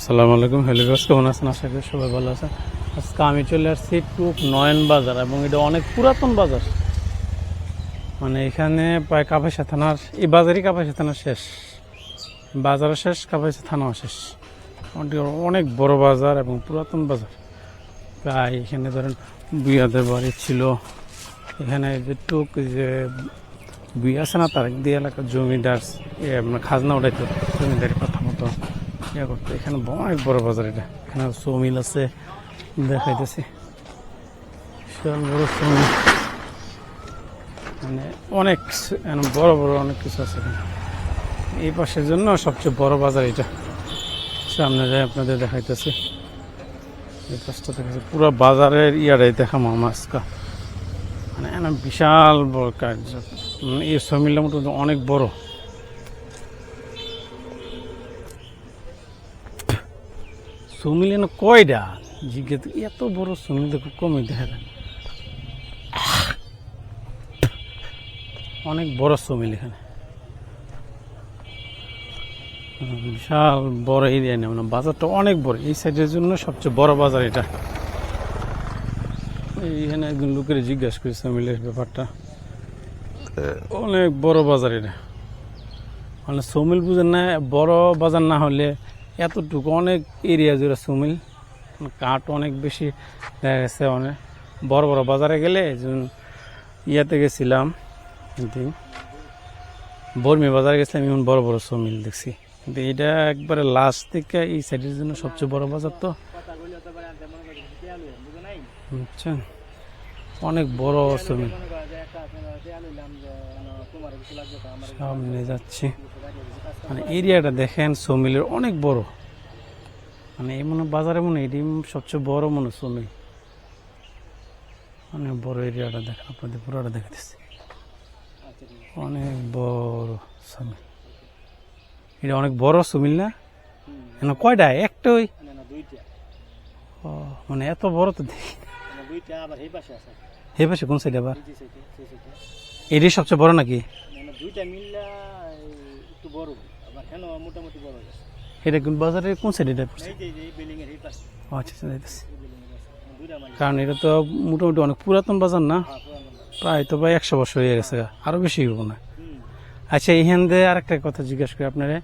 আসসালামু আলাইকুম। হ্যালো গাছ কেমন আছেন? আশা করি সবাই ভালো আছেন। আজকে আমি চলে আসছি টুক নয়ন বাজার এবং এটা অনেক পুরাতন বাজার। মানে এখানে প্রায় কাপাসা থানার, এই বাজারই কাপাসা থানার শেষ। বাজারও শেষ কাপাসা থানাও শেষ। অনেক- বড় বাজার এবং পুরাতন বাজার। প্রায় এখানে ধরেন বুয়াদের বাড়ি ছিল। এখানে যে টুক যে বুই আছে না, তার দিয়ে এলাকার জমিদার খাজনা উঠাইতো, জমিদারি কথা মতো। এখানে অনেক বড় বাজার এটা। এখানে সৌমিল আছে, দেখাইতেছি। বিশাল বড় মানে অনেক বড় বড় অনেক কিছু আছে এখানে। এই পাশের জন্য সবচেয়ে বড় বাজার এটা। সামনে যাই আপনাদের দেখাইতেছি। এই পাশটা দেখাচ্ছে পুরো বাজারের ইয়ারাই দেখাম আজকা। মানে বিশাল বড় কাজ। এই সমিলটা মোটামুটি অনেক বড়। সমিল এনে কয়টা জিজ্ঞেস এত বড় সমিল তো খুব কমই দেখা অনেক বড় সমিল এখানে। বিশাল বড় এরিয়া নেই মানে বাজারটা অনেক বড়। এই সাইডের জন্য সবচেয়ে বড় বাজার এটা। এইখানে একজন লোকের জিজ্ঞাসা করি সমিলের ব্যাপারটা। অনেক বড় বাজার এটা। মানে সমিল বুঝেন না, বড় বাজার না হলে এতটুকু অনেক এরিয়া জুড়ে সুমিল। মানে কাঠ অনেক বেশি দেখা গেছে অনেক বড় বড় বাজারে গেলে ইয়াতে গেছিলাম বর্মি বাজারে গেছিলাম এমন বড় বড় সুমিল দেখছি। কিন্তু এটা একবারে লাস্ট থেকে এই সাইডের জন্য সবচেয়ে বড় বাজার তো। বুঝছেন? অনেক বড় সমিল। সামনে যাচ্ছি। মানে এরিয়াটা দেখেন সমিলের অনেক বড়। মানে এই মনে বাজারে মনে এটি সবচেয়ে বড় মনে সমিল। অনেক বড় এরিয়াটা দেখেন আপনাদের পুরোটা দেখাতেছি। অনেক বড় সমিল। এটা অনেক বড় সমিল না? এখানে কয়টা? একটা ওই? ও, মানে এত বড় তো দেখি হে পাশে কোন সাইড আবার? এটাই সবচেয়ে বড় নাকি? দুইটা মিল্লা একটু বড়। আবার কেন মোটামুটি বড় এটা কোন বাজারে কোন সাইড এটা পড়ছে? আচ্ছা আচ্ছা মাইল। কারণ এটা তো মোটামুটি অনেক পুরাতন বাজার না? হ্যাঁ প্রায় তো প্রায় একশো বছর হয়ে গেছে আরও বেশি হব না? আচ্ছা এইখান দিয়ে আরেকটা কথা জিজ্ঞাসা করি আপনারা।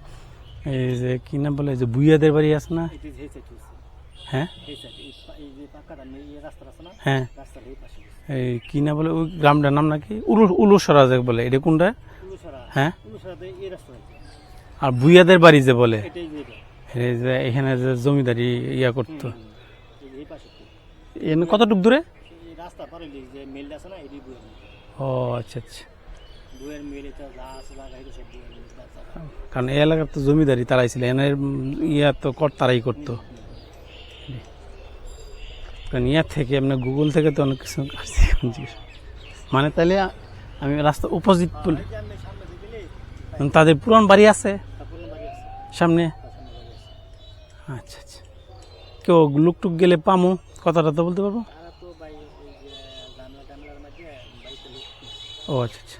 এই যে কি নাম বলে যে বুইয়াদের বাড়ি আছে না? হ্যাঁ? হ্যাঁ। এই কি না বলে, ওই গ্রামটার নাম নাকি? যে বলে কোনটা? হ্যাঁ? আর বুইয়াদের বাড়ি যে বলে এখানে যে জমিদারি ইয়া করতো। কতটুক দূরে? ও আচ্ছা আচ্ছা। কারণ এলাকার তো জমিদারি তারাই ছিল, এনের ইয়া তো কর তারাই করতো। কারণ ইয়ার থেকে আপনার গুগল থেকে তো অনেক কিছু মানে তাহলে আমি রাস্তা অপোজিট বলি। তাদের পুরান বাড়ি আছে। সামনে। আচ্ছা আচ্ছা। কেউ লুকটুক গেলে পামু কথাটা তো বলতে পারব? ও আচ্ছা আচ্ছা।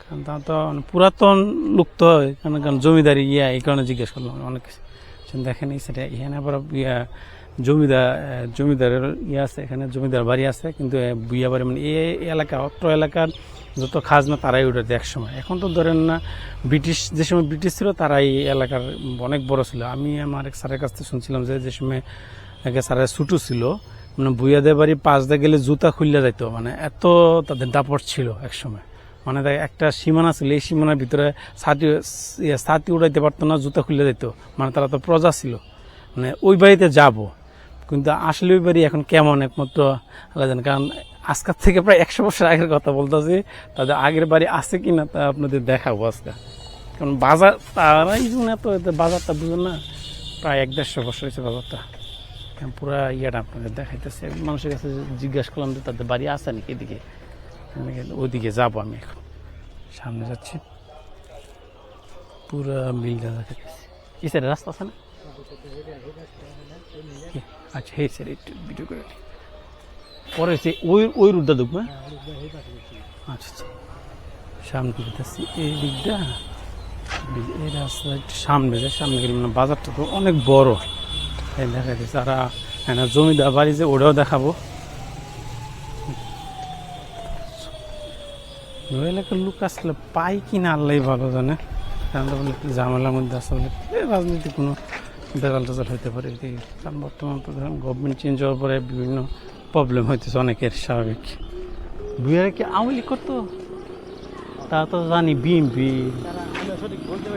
কারণ তা তো পুরাতন লোক তো হয়, কারণ কারণ জমিদারি ইয়া এই কারণে জিজ্ঞেস করলাম অনেক কিছু। দেখেন এই সেটা এখানে আবার ইয়া জমিদার জমিদারের ইয়ে আছে এখানে জমিদার বাড়ি আছে কিন্তু এ, বুইয়া বাড়ি মানে এই এলাকা অত্র এলাকার যত খাজনা তারাই উঠেছে এক সময় এখন তো ধরেন না ব্রিটিশ যে সময় ব্রিটিশ ছিল তারাই এই এলাকার অনেক বড় ছিল। আমি আমার এক স্যারের কাছ থেকে শুনছিলাম যে যে সময় স্যারের ছুটু ছিল মানে বুইয়াদের বাড়ি পাঁচ দিয়ে গেলে জুতা খুললে যাইতো মানে এত তাদের দাপট ছিল এক সময় মানে একটা সীমানা ছিল এই সীমানার ভিতরে ছাতি ইয়ে, ছাতি উড়াইতে পারতো না জুতা খুলে যেত মানে তারা তো প্রজা ছিল। মানে ওই বাড়িতে যাব। কিন্তু আসলে ওই বাড়ি এখন কেমন একমাত্র আল্লাহ জানে। কারণ আজকের থেকে প্রায় একশো বছর আগের কথা বলতেছি তাদের আগের বাড়ি আছে কিনা তা আপনাদের দেখাবো আজকে। কারণ বাজার তারাই জন্য তো এতে বাজারটা বুঝেন না প্রায় এক দেড়শো বছর হয়েছে বাজারটা। পুরা ইয়েটা আপনাদের দেখাইতেছে। মানুষের কাছে জিজ্ঞাসা করলাম যে তাদের বাড়ি আছে নাকি এদিকে? ওইদিকে যাব আমি এখন। সামনে যাচ্ছি। পুরা মিলটা দেখাইতেছি এই সাইডে রাস্তা আছে না? আচ্ছা এই সাইডে একটু ভিডিও করে পরে সে ওই ওই রুটটা দেখব হ্যাঁ? আচ্ছা আচ্ছা। সামনে যেতেছি এই দিকটা এই রাস্তা একটু সামনে যায়। সামনে গেলে মানে বাজারটা তো অনেক বড়। এই দেখা দিচ্ছে আর হ্যাঁ জমিদার বাড়ি যে ওটাও দেখাবো। এলাকার লোক আসলে পাই কিনা আল্লাহ ভালো জানে। কারণ বলে ঝামেলার মধ্যে আসলে এই রাজনীতি কোনো বেজাল টেজাল হইতে পারে কারণ বর্তমান তো ধরেন গভর্নমেন্ট চেঞ্জ হওয়ার পরে বিভিন্ন প্রবলেম হইতেছে, অনেকের স্বাভাবিক। বুয়ারে কি আওয়ামী লীগ করতো? তা তো জানি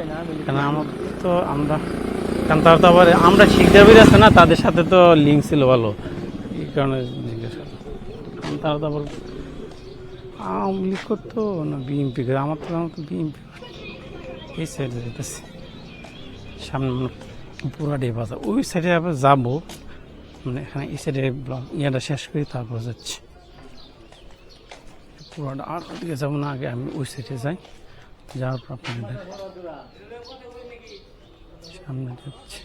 না আমি কারণ আমার তো আমরা কারণ তারা তো আবার আমরা শিখদাবির আছে না, তাদের সাথে তো লিঙ্ক ছিল ভালো। এই কারণে জিজ্ঞেস। কারণ তারা তো আবার আওয়ামী লীগ করতো, না বিএনপি করে আমার তো আমার তো বিএনপি এই সাইডে যেতেছি। সামনে মানে পুরা ডে বাজার। ওই সাইডে আবার যাব। মানে এখানে এই সাইডে ব্লগ ইয়াটা শেষ করি, তারপর যাচ্ছি। পুরাটা আর ওদিকে যাব না, আগে আমি ওই সাইডে যাই। যাওয়ার পর আপনাদের সামনে যাচ্ছি।